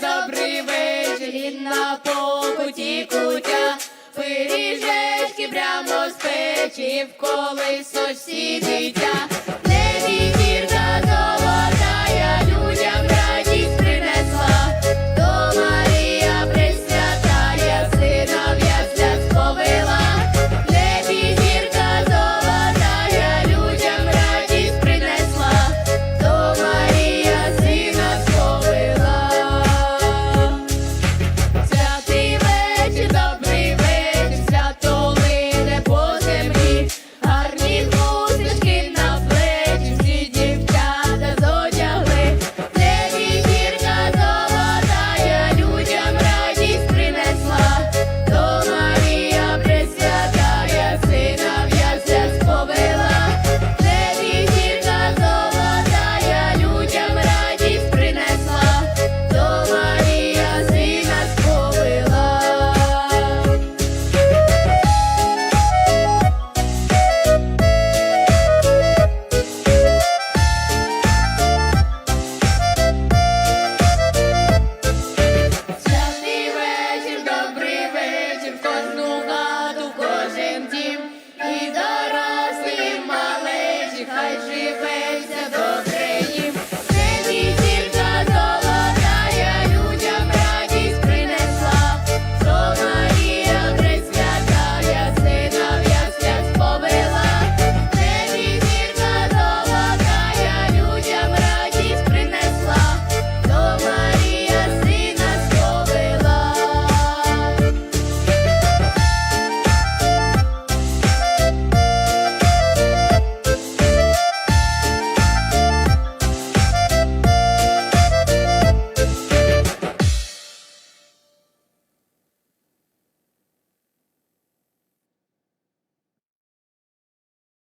Добрий вечір, гідна покуті кутя, печі, в колесо всі.